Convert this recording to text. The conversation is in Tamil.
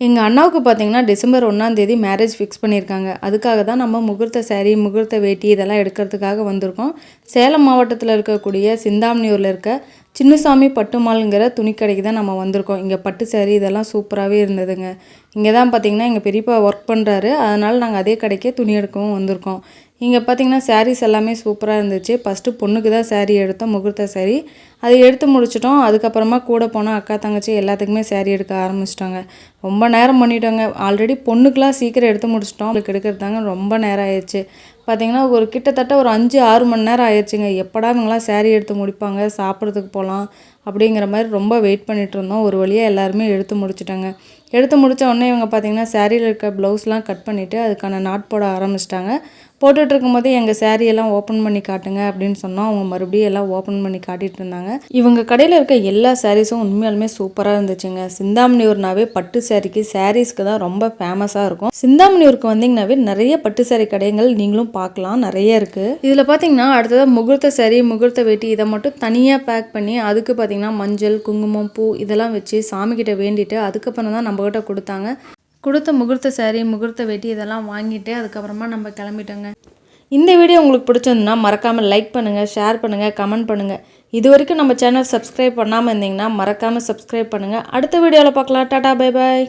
எங்கள் அண்ணாவுக்கு பார்த்தீங்கன்னா டிசம்பர் ஒன்றாந்தேதி மேரேஜ் ஃபிக்ஸ் பண்ணியிருக்காங்க. அதுக்காக தான் நம்ம முகூர்த்த சேரீ முகூர்த்த வேட்டி இதெல்லாம் எடுக்கிறதுக்காக வந்திருக்கோம். சேலம் மாவட்டத்தில் இருக்கக்கூடிய சிந்தாமணியூரில் இருக்க சின்னசாமி பட்டுமாலுங்கிற துணிக்கடைக்கு தான் நம்ம வந்திருக்கோம். இங்கே பட்டு சேரீ இதெல்லாம் சூப்பராகவே இருந்ததுங்க. இங்கே தான் பார்த்தீங்கன்னா எங்கள் பெரியப்பா ஒர்க் பண்ணுறாரு அதனால் நாங்கள் அதே கடைக்கே துணி எடுக்கவும் வந்திருக்கோம். இங்கே பார்த்தீங்கன்னா சாரீஸ் எல்லாமே சூப்பராக இருந்துச்சு. ஃபஸ்ட்டு பொண்ணுக்கு தான் சேரீ எடுத்தோம் முகூர்த்த சாரீ அதை எடுத்து முடிச்சிட்டோம். அதுக்கப்புறமா கூட போனால் அக்கா தங்கச்சி எல்லாத்துக்குமே சாரீ எடுக்க ஆரம்பிச்சிட்டாங்க. ரொம்ப நேரம் பண்ணிட்டோங்க. ஆல்ரெடி பொண்ணுக்கெலாம் சீக்கிரம் எடுத்து முடிச்சிட்டோம். அவளுக்கு எடுக்கிறதாங்க ரொம்ப நேரம் ஆயிடுச்சு. பார்த்தீங்கன்னா ஒரு கிட்டத்தட்ட ஒரு அஞ்சு ஆறு மணி நேரம் ஆயிடுச்சுங்க. எப்படா இவங்களாம் சேரீ எடுத்து முடிப்பாங்க சாப்பிட்றதுக்கு போகலாம் அப்படிங்கிற மாதிரி ரொம்ப வெயிட் பண்ணிகிட்டு இருந்தோம். ஒரு வழியாக எல்லாருமே எடுத்து முடிச்சிட்டாங்க. எடுத்து முடிச்ச உடனே இவங்க பார்த்தீங்கன்னா சேரீயில் இருக்க ப்ளவுஸ்லாம் கட் பண்ணிவிட்டு அதுக்கான நாட் போட ஆரம்பிச்சிட்டாங்க. போட்டுட்டு இருக்கும்போது எங்கள் சேரீயெல்லாம் ஓப்பன் பண்ணி காட்டுங்க அப்படின்னு சொன்னோம். அவங்க மறுபடியும் எல்லாம் ஓப்பன் பண்ணி காட்டிட்டு இருந்தாங்க. இவங்க கடையில் இருக்க எல்லா சாரீஸும் உண்மையாலுமே சூப்பராக இருந்துச்சுங்க. சிந்தாமணியூர்னாவே பட்டு சாரிக்கு சாரீஸ்க்கு தான் ரொம்ப ஃபேமஸாக இருக்கும். சிந்தாமணியூருக்கு வந்தீங்கன்னாவே நிறைய பட்டு சாரி கடைகள் நீங்களும் பார்க்கலாம். நிறைய இருக்குது இதில் பார்த்தீங்கன்னா அடுத்ததாக முகூர்த்த saree முகூர்த்த வேட்டி இதை மட்டும் தனியாக பேக் பண்ணி அதுக்கு பார்த்தீங்கன்னா மஞ்சள் குங்குமம் பூ இதெல்லாம் வச்சு சாமிக்கிட்ட வேண்டிட்டு அதுக்கப்புறம் தான் நம்ம நம்மக்கிட்ட கொடுத்தாங்க. கொடுத்த முகூர்த்த சேரீ முகூர்த்த வெட்டி இதெல்லாம் வாங்கிட்டு அதுக்கப்புறமா நம்ம கிளம்பிட்டோங்க. இந்த வீடியோ உங்களுக்கு பிடிச்சிருந்துன்னா மறக்காமல் லைக் பண்ணுங்கள் ஷேர் பண்ணுங்கள் கமெண்ட் பண்ணுங்கள் இது வரைக்கும் நம்ம சேனல் சப்ஸ்கிரைப் பண்ணாமல் இருந்தீங்கன்னா மறக்காமல் சப்ஸ்கிரைப் பண்ணுங்கள் அடுத்த வீடியோவில் பார்க்கலாம். Tata bye bye